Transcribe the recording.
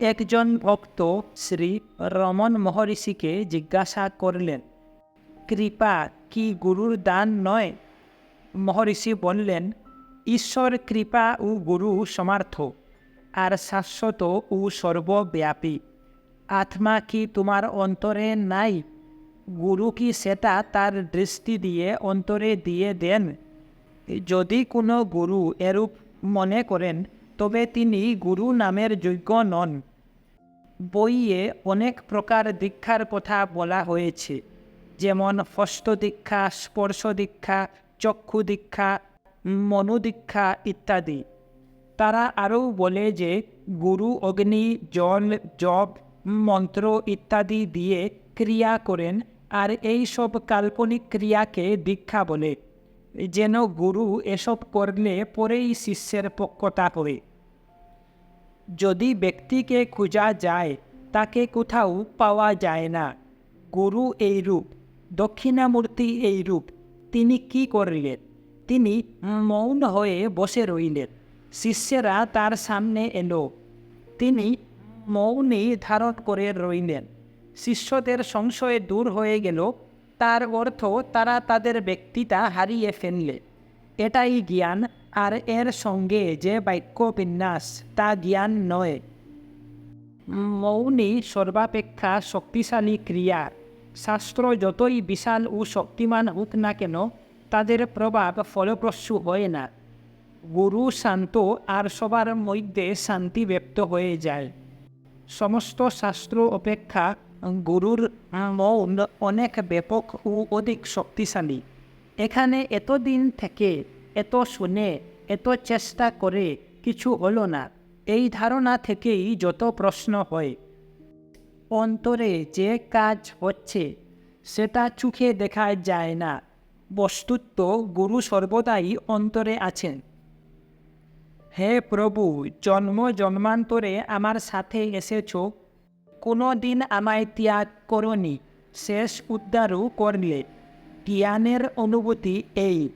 একজন ভক্ত শ্রী রমন মহর্ষিকে জিজ্ঞাসা করলেন, কৃপা, কি গুরুর দান নয়? মহর্ষি বললেন, ঈশ্বর কৃপা ও গুরু সমার্থ, আর শাশ্বত ও সর্বব্যাপী। আত্মা কি তোমার অন্তরে নাই? গুরু কি সেটা তার দৃষ্টি দিয়ে অন্তরে দিয়ে দেন? যদি কোনো গুরু এরূপ মনে করেন, তবে তিনি গুরু নামের যোগ্য নন। বইয়ে অনেক প্রকার দীক্ষার কথা বলা হয়েছে। যেমন হস্ত দীক্ষা, স্পর্শ দীক্ষা, চক্ষু দীক্ষা মনোদীক্ষা ইত্যাদি। তারা আরও বলে যে গুরু, অগ্নি, জল, জপ, মন্ত্র ইত্যাদি দিয়ে ক্রিয়া করেন আর এই সব কাল্পনিক ক্রিয়াকে দীক্ষা বলে। যেন গুরু এসব করলে পরেই শিষ্যের পক্ষতা হবে যদি ব্যক্তিকে খোঁজা যায়, তাকে কোথাও পাওয়া যায় না। গুরু এই রূপ, দক্ষিণামূর্তি এই রূপ। তিনি কি করলেন? তিনি মৌন হয়ে বসে রইলেন। শিষ্যেরা তার সামনে এলো। তিনি মৌনই ধারণ করে রইলেন। শিষ্যদের সংশয় দূর হয়ে গেল। তার অর্থ তারা তাদের ব্যক্তিতা হারিয়ে ফেললে। এটাই জ্ঞান, আর এর সঙ্গে যে বাক্য বিন্যাস, তা জ্ঞান নয়। মৌনি সর্বাপেক্ষা শক্তিশালী ক্রিয়া। শাস্ত্র যতই বিশাল ও শক্তিমান হোক না কেন, তাদের প্রভাব ফলপ্রসূ হয় না। গুরু শান্ত, আর সবার মধ্যে শান্তি ব্যক্ত হয়ে যায়। সমস্ত শাস্ত্র অপেক্ষা গুরুর মৌন অনেক ব্যাপক ও অধিক শক্তিশালী। এখানে এতদিন থেকে, এত শুনে, এত চেষ্টা করে কিছু হলো না। এই ধারণা থেকেই যত প্রশ্ন হয়। অন্তরে যে কাজ হচ্ছে, সেটা চোখে দেখা যায় না। বস্তুত্ব গুরু সর্বদাই অন্তরে আছেন। হে প্রভু, জন্ম জন্মান্তরে আমার সাথে এসেছ। কোনো দিন আমায় ত্যাগ করনি, শেষ উদ্ধারও করলে। জ্ঞানের অনুভূতি এই।